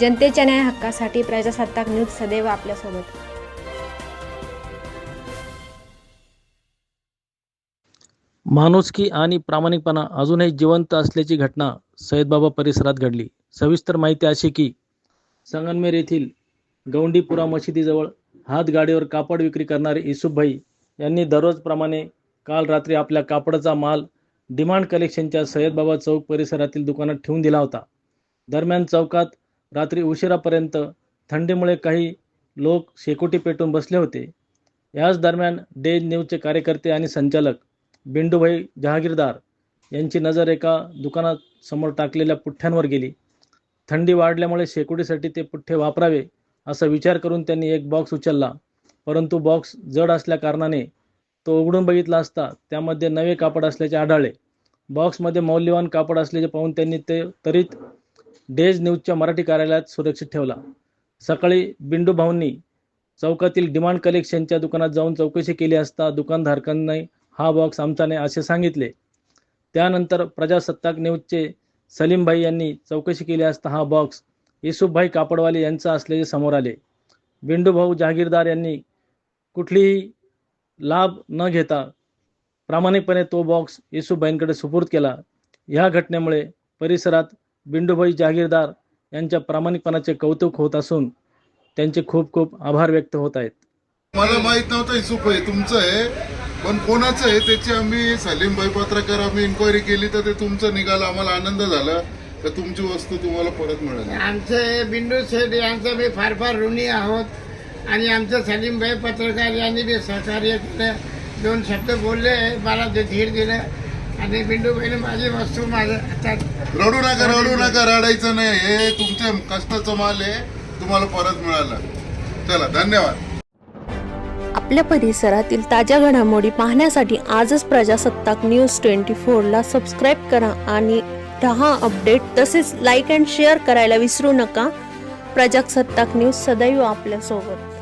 जनतेच्या न्याय हक्कासाठी प्रजासत्ताक न्यूज सदैव आपल्यासोबत. माणुसकी आणि प्रामाणिकपणा अजूनही जिवंत असल्याची घटना सैयदबाबा परिसरात घडली. सविस्तर माहिती अशी की संगनमेर येथील गौंडीपुरा मशिदीजवळ हातगाडीवर कापड विक्री करणारे युसुफभाई यांनी दररोजप्रमाणे काल रात्री आपल्या कापडाचा माल डिमांड कलेक्शनच्या सय्यदबाबा चौक परिसरातील दुकानात ठेवून दिला होता. दरम्यान चौकात रात्री उशिरापर्यंत थंडीमुळे काही लोक शेकोटी पेटून बसले होते. याच दरम्यान डे न्यूजचे कार्यकर्ते आणि संचालक बिंडूभाई जहागीरदार यांची नजर एका दुकानात समोर टाकलेल्या पुठ्ठ्यांवर गेली. थंडी वाढल्यामुळे शेकोटीसाठी ते पुठ्ठे वापरावे असा विचार करून त्यांनी एक बॉक्स उचलला. परंतु बॉक्स जड असल्याकारणाने तो उघडून बघितला असता त्यामध्ये नवे कापड असल्याचे आढळले. बॉक्समध्ये मौल्यवान कापड असल्याचे पाहून त्यांनी ते त्वरित डेज न्यूजच्या मराठी कार्यालयात सुरक्षित ठेवला. सकाळी बिंडू भाऊंनी चौकातील डिमांड कलेक्शनच्या दुकानात जाऊन चौकशी केली असता दुकानधारकांनी हा बॉक्स आमचा नाही असे सांगितले. त्यानंतर प्रजासत्ताक न्यूजचे सलीमभाई यांनी चौकशी केली असता हा बॉक्स युसुफभाई कापडवाले यांचा असल्याचे समोर आले. बिंडूभाऊ जहागीरदार यांनी कुठलीही लाभ न घेता प्रामाणिकपणे तो बॉक्स येसूबाईंकडे सुपूर्द केला. ह्या घटनेमुळे परिसरात बिंडूभाई जहागीरदार यांच्या प्रामाणिकपणाचे कौतुक होत असून त्यांचे खूप खूप आभार व्यक्त होत आहेत. मला माहीत नव्हतं इसूफ आहे तुमचं आहे. पण कोणाचं आहे त्याची आम्ही सलीमभाई पत्रकार आम्ही इन्क्वायरी केली तर ते तुमचं निघालं. आम्हाला आनंद झाला. तर तुमची वस्तू तुम्हाला परत मिळाली. आमचे बिंदू शेठ यांचं मी फार फार ऋणी आहोत. आणि आमचं सलीमभाई पत्रकार यांनी बी सहकार्य केलं. दोन शब्द बोलले. मला ते धीर दिलं. आणि बिंदूबाईने माझी वस्तू माझ्या हातात रडू नका रडू नका रडायचं नाही. हे तुमच्या कष्टाचं माल आहे. तुम्हाला परत मिळालं. चला धन्यवाद. आपल्या परिसरातील ताज्या घडामोडी पाहण्यासाठी आजच प्रजासत्ताक न्यूज ट्वेंटी फोरला सबस्क्राईब करा आणि रहा अपडेट. तसेच लाईक अँड शेअर करायला विसरू नका. प्रजासत्ताक न्यूज सदैव आपल्यासोबत.